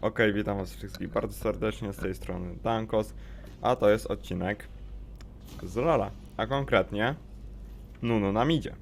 Ok, witam was wszystkich bardzo serdecznie z tej strony Dankos, a to jest odcinek z Lola, a konkretnie Nunu nam idzie.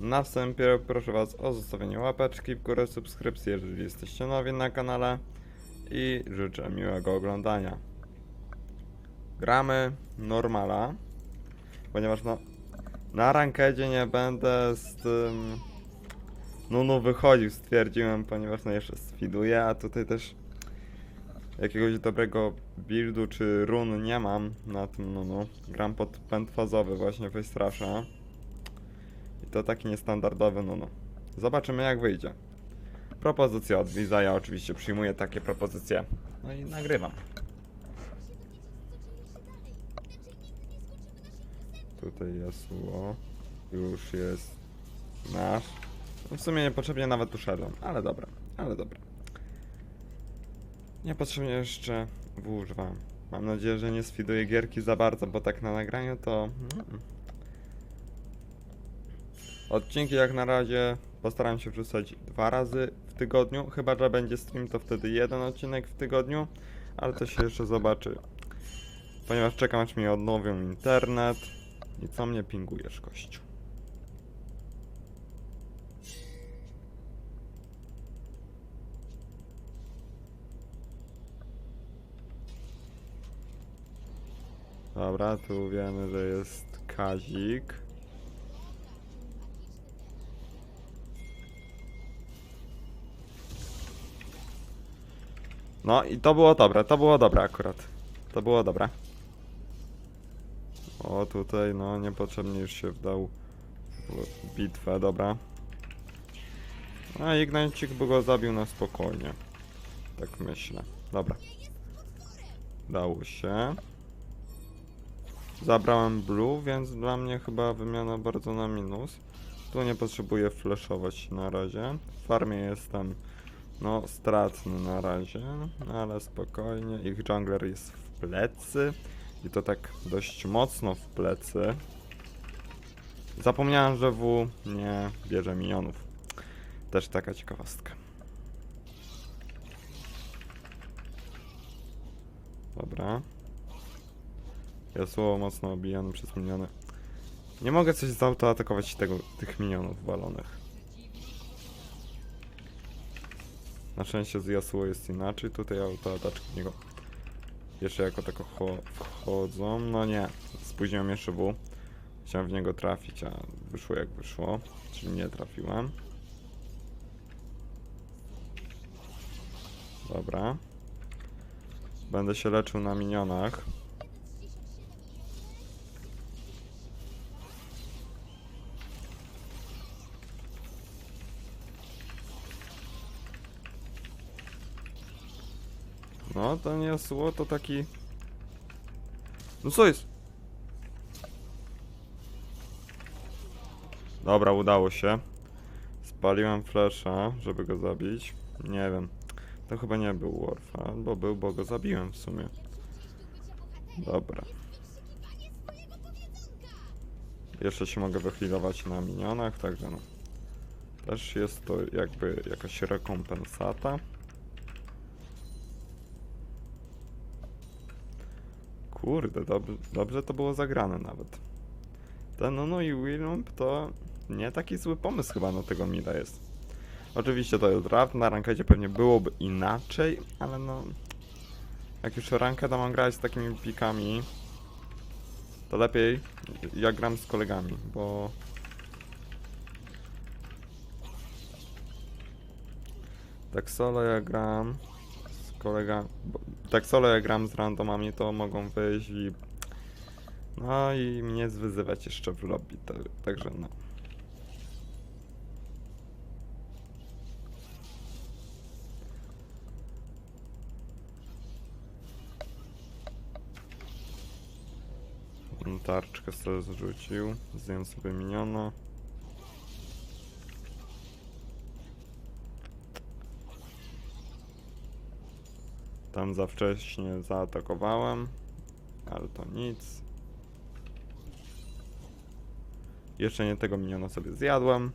Na wstępie proszę was o zostawienie łapeczki w górę, subskrypcji, jeżeli jesteście nowi na kanale i życzę miłego oglądania. Gramy normala, ponieważ no, na rankedzie nie będę z tym Nunu wychodził, stwierdziłem, ponieważ no jeszcze sfiduję, a tutaj też jakiegoś dobrego buildu czy run nie mam na tym Nunu. Gram pod pętfazowy właśnie Wystrasza. I to taki niestandardowy Nunu. Zobaczymy jak wyjdzie. Propozycja od Wiza, ja oczywiście przyjmuję takie propozycje. No i nagrywam. Tutaj Yasuo już jest nasz. W sumie niepotrzebnie nawet tu szedłem, ale dobra, ale dobra. Niepotrzebnie jeszcze używam. Mam nadzieję, że nie sfiduję gierki za bardzo, bo tak na nagraniu to... Odcinki jak na razie postaram się wrzucać dwa razy w tygodniu, chyba że będzie stream to wtedy jeden odcinek w tygodniu, ale to się jeszcze zobaczy. Ponieważ czekam aż mi odnowią internet i co mnie pingujesz kościół. Dobra, tu wiemy, że jest Kazik. No i to było dobre, to było dobre akurat. To było dobre. O, tutaj no niepotrzebnie już się wdał w bitwę, dobra. A Ignacik by go zabił na spokojnie. Tak myślę. Dobra. Dało się. Zabrałem blue, więc dla mnie chyba wymiana bardzo na minus. Tu nie potrzebuję flashować na razie. W farmie jestem no stratny na razie, ale spokojnie. Ich jungler jest w plecy i to tak dość mocno w plecy. Zapomniałem, że W nie bierze minionów. Też taka ciekawostka. Dobra. Yasuo mocno obijany przez miniony. Nie mogę coś zautoatakować tego, tych minionów walonych. Na szczęście z Yasuo jest inaczej, tutaj autoataczki niego jeszcze jako tako cho- wchodzą. No nie, spóźniłem jeszcze W. Chciałem w niego trafić, a wyszło jak wyszło, czyli nie trafiłem. Dobra. Będę się leczył na minionach. No, to nie Yasuo to taki... No co jest? Dobra, udało się. Spaliłem flesza, żeby go zabić. Nie wiem. To chyba nie był Warfa, bo był, bo go zabiłem w sumie. Dobra. Jeszcze się mogę wychwilować na minionach, także no. Też jest to jakby jakaś rekompensata. Kurde, dob dobrze to było zagrane nawet. Ten no, no i William to nie taki zły pomysł chyba na tego mida jest. Oczywiście to jest draft, na rankedzie pewnie byłoby inaczej, ale no... Jak już rankeda mam grać z takimi pikami, to lepiej jak gram z kolegami, bo... Tak solo jak gram z kolegami... Tak solo jak gram z randomami, to mogą wyjść i... No i mnie zwyzywać jeszcze w lobby, także no. Tarczkę sobie zrzucił, zdjąłem sobie miniona. Tam za wcześnie zaatakowałem, ale to nic. Jeszcze nie tego miniona sobie zjadłem.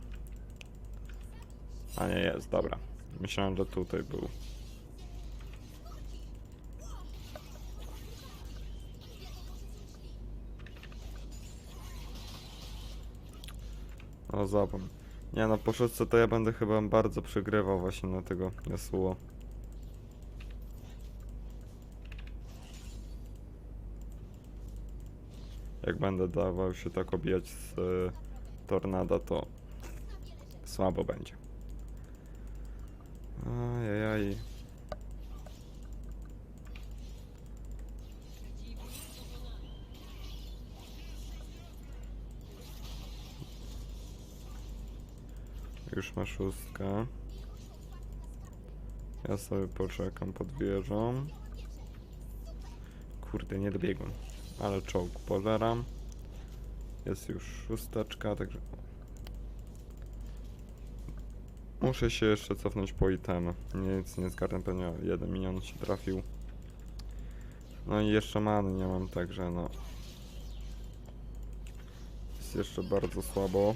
A nie jest, dobra. Myślałem, że tutaj był. No, o, zapomnę. Nie no, po szóstce to ja będę chyba bardzo przegrywał właśnie na tego Yasuo. Jak będę dawał się tak obijać z y, tornada, to słabo będzie. Ajajaj. Już ma szóstkę. Ja sobie poczekam pod wieżą. Kurde, nie dobiegłem. Ale czołg pożeram. Jest już szósteczka, także... Muszę się jeszcze cofnąć po itemy. Nic nie zgarnę, pewnie jeden minion się trafił. No i jeszcze many nie mam, także no... Jest jeszcze bardzo słabo.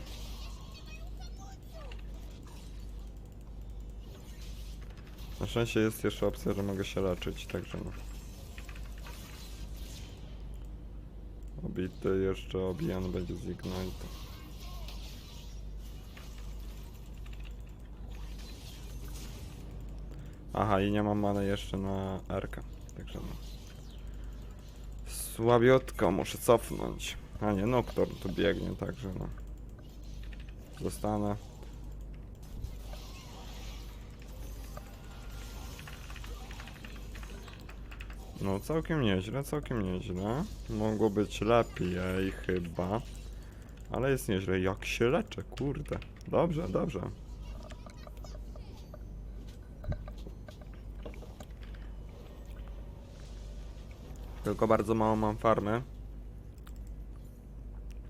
Na szczęście jest jeszcze opcja, że mogę się leczyć, także no. Obity jeszcze obijany będzie z Ignite. Aha, i nie mam many jeszcze na Rkę, także no. Słabiutko, muszę cofnąć. A nie, Nocturne tu biegnie, także no. Zostanę. No całkiem nieźle, całkiem nieźle. Mogło być lepiej chyba. Ale jest nieźle. Jak się leczę, kurde. Dobrze, dobrze. Tylko bardzo mało mam farmy.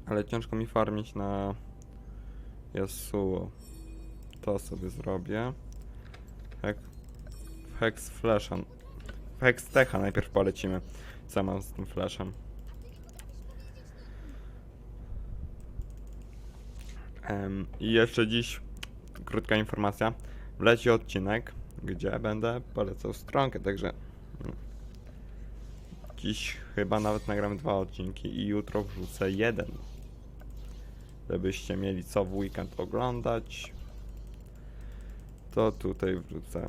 Ale ciężko mi farmić na Yasuo. To sobie zrobię. Hex Flasha. Hextecha najpierw polecimy. Co mam z tym flashem? Em, I jeszcze dziś krótka informacja. Wleci odcinek, gdzie będę polecał stronkę, także no. dziś chyba nawet nagram dwa odcinki i jutro wrzucę jeden. Żebyście mieli co w weekend oglądać, to tutaj wrzucę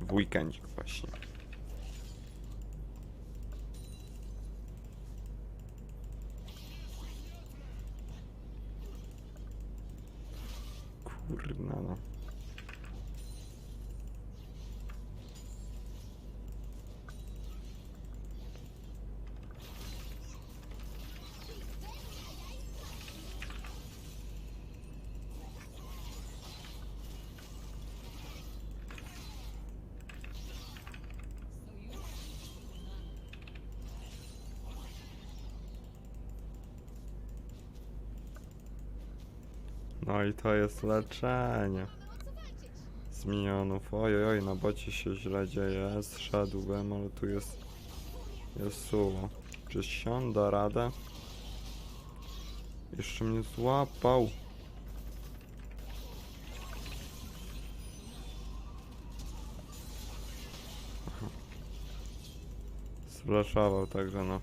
w weekendzik właśnie. Kurna no. I to jest leczenie. Z minionów. Oj, oj, na bocie się źle dzieje. Zszedłbym, ale tu jest... Jest suło. Czy Sion da radę? Jeszcze mnie złapał. Aha. Sflaszował, także no.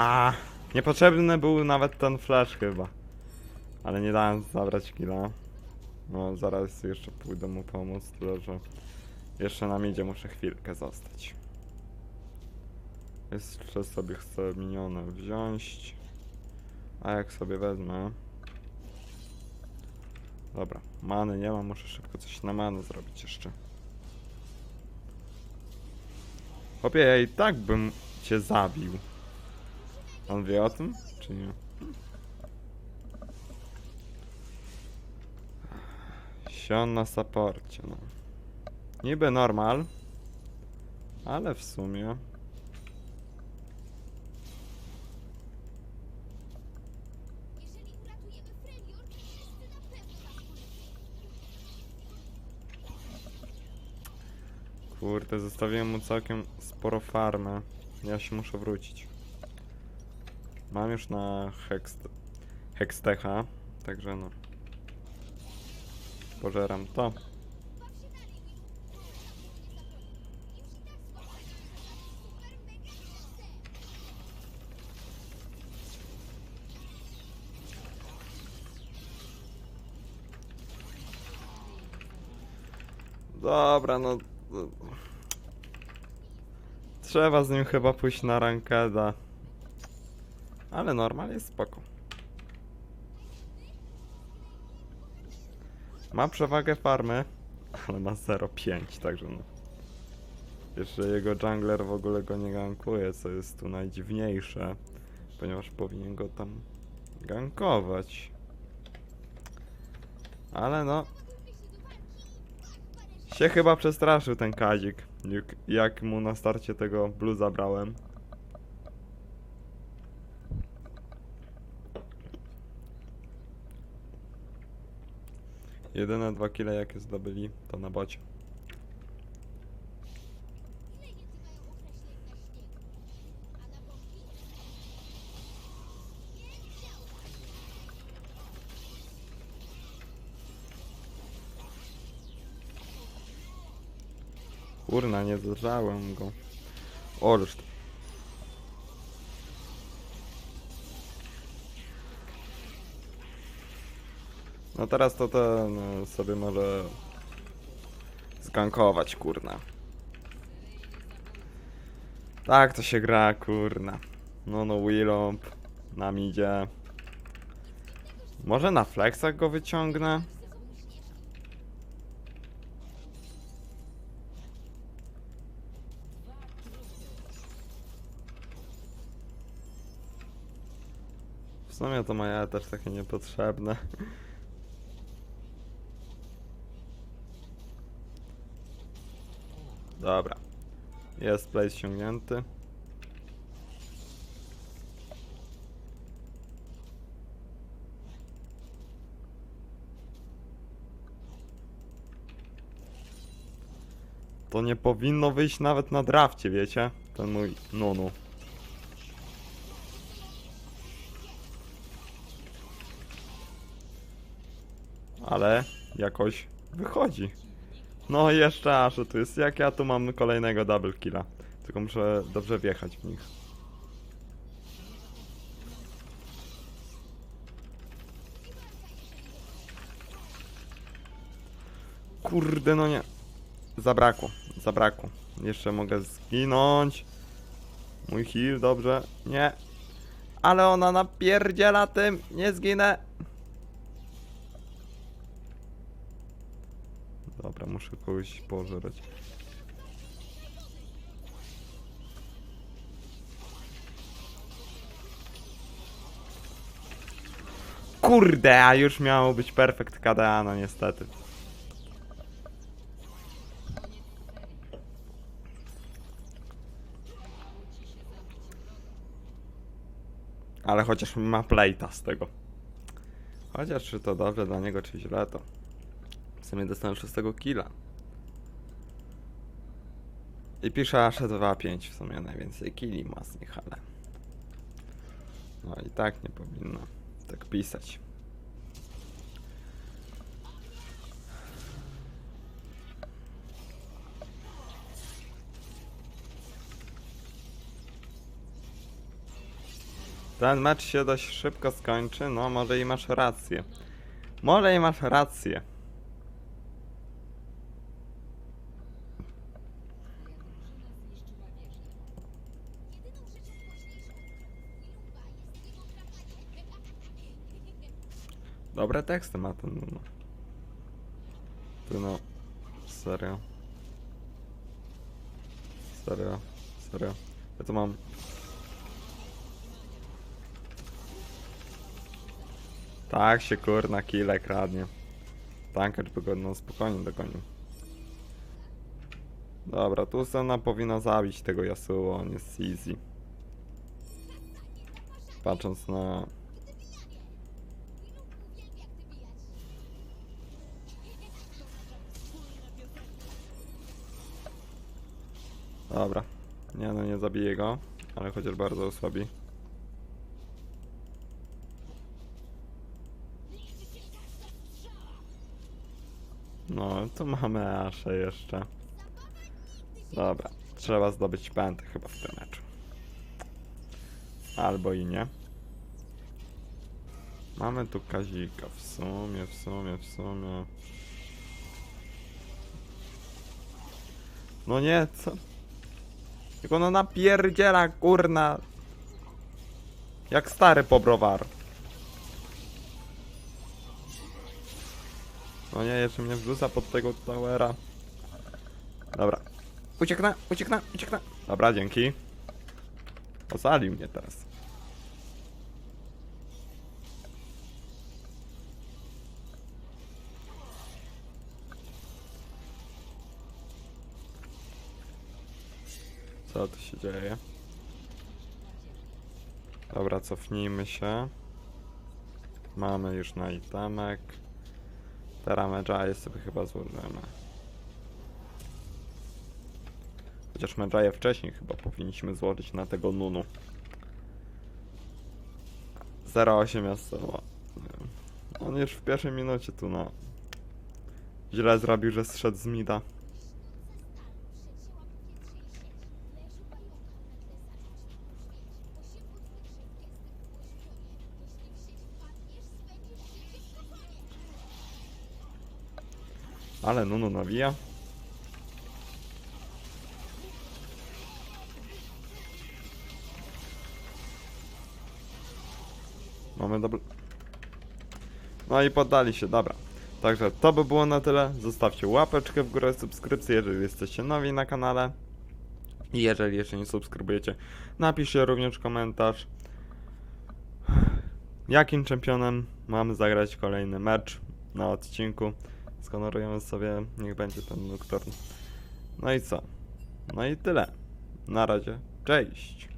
A, niepotrzebny był nawet ten flash chyba. Ale nie dałem zabrać killa. No, zaraz jeszcze pójdę mu pomóc, tyle że jeszcze na midzie muszę chwilkę zostać. Jeszcze sobie chcę minione wziąć. A jak sobie wezmę... Dobra, many nie mam, muszę szybko coś na many zrobić jeszcze. Chłopie, ja i tak bym cię zabił. On wie o tym, czy nie? Sion na saporcie, no. Niby normal, ale w sumie... Kurde, zostawiłem mu całkiem sporo farmę. Ja się muszę wrócić. Mam już na Hext... Hextecha, także no. Pożeram to. Dobra, no. Trzeba z nim chyba pójść na rankeda. Ale normal jest spoko. Ma przewagę farmy, ale ma 0,5, także no. Jeszcze jego jungler w ogóle go nie gankuje, co jest tu najdziwniejsze, ponieważ powinien go tam gankować. Ale no, się chyba przestraszył ten Kazik, jak mu na starcie tego blue zabrałem. Jedyne dwa kile jakie zdobyli to na bocie. Ile więcej mają określeń na No teraz to ten e, sobie może zgankować, kurna. Tak to się gra, kurna. No no Willomp nam idzie. Może na flexach go wyciągnę? W sumie to moje też takie niepotrzebne. Dobra. Jest play ściągnięty. To nie powinno wyjść nawet na drafcie, wiecie? Ten mój Nunu. ale jakoś wychodzi. No jeszcze aż tu jest. Jak ja tu mam kolejnego double killa. Tylko muszę dobrze wjechać w nich. Kurde, no nie. Zabrakło, zabrakło. Jeszcze mogę zginąć. Mój heal, dobrze. Nie. Ale ona napierdziela tym. Nie zginę. Dobra, muszę kogoś pożerać. Kurde, a już miało być perfekt KDA, no niestety. Ale chociaż ma playta z tego. Chociaż czy to dobrze dla niego, czy źle, to w sumie dostałem szóstego killa. I pisze aż 2-5 w sumie najwięcej killi ma z nich, ale... No i tak nie powinno tak pisać. Ten mecz się dość szybko skończy, no może i masz rację. Może i masz rację. Dobre teksty ma ten no. Ty no. Serio. Serio. Serio. Ja to mam. Tak się kurna kile kradnie. Tankacz by go no spokojnie dogonił. Dobra, tu Sena powinna zabić tego Yasuo, on jest easy. Patrząc na Dobra. Nie no, nie zabiję go, ale chociaż bardzo osłabi. No, tu mamy Aszę jeszcze. Dobra, trzeba zdobyć pętę chyba w tym meczu. Albo i nie. Mamy tu Kazika, w sumie, w sumie, w sumie. No nie, co? Jak ona napierdziela, kurna. Jak stary pobrowar. No nie, jeszcze mnie wrzuca pod tego towera. Dobra. Ucieknę, ucieknę, ucieknę. Dobra, dzięki. Ocalił mnie teraz. Co tu się dzieje? Dobra, cofnijmy się. Mamy już na itemek. Teraz Medjay sobie chyba złożymy. Chociaż Medjaya wcześniej chyba powinniśmy złożyć na tego Nunu. 0,8 miasto. On już w pierwszej minucie tu no. Źle zrobił, że zszedł z mida. Ale Nunu nawija. Mamy. No i poddali się, dobra. Także to by było na tyle. Zostawcie łapeczkę w górę, subskrypcję, jeżeli jesteście nowi na kanale. I jeżeli jeszcze nie subskrybujecie, napiszcie również komentarz. Jakim czempionem mamy zagrać kolejny mecz na odcinku. Skonorujemy sobie, niech będzie ten Nocturne. No i co? No i tyle. Na razie, cześć!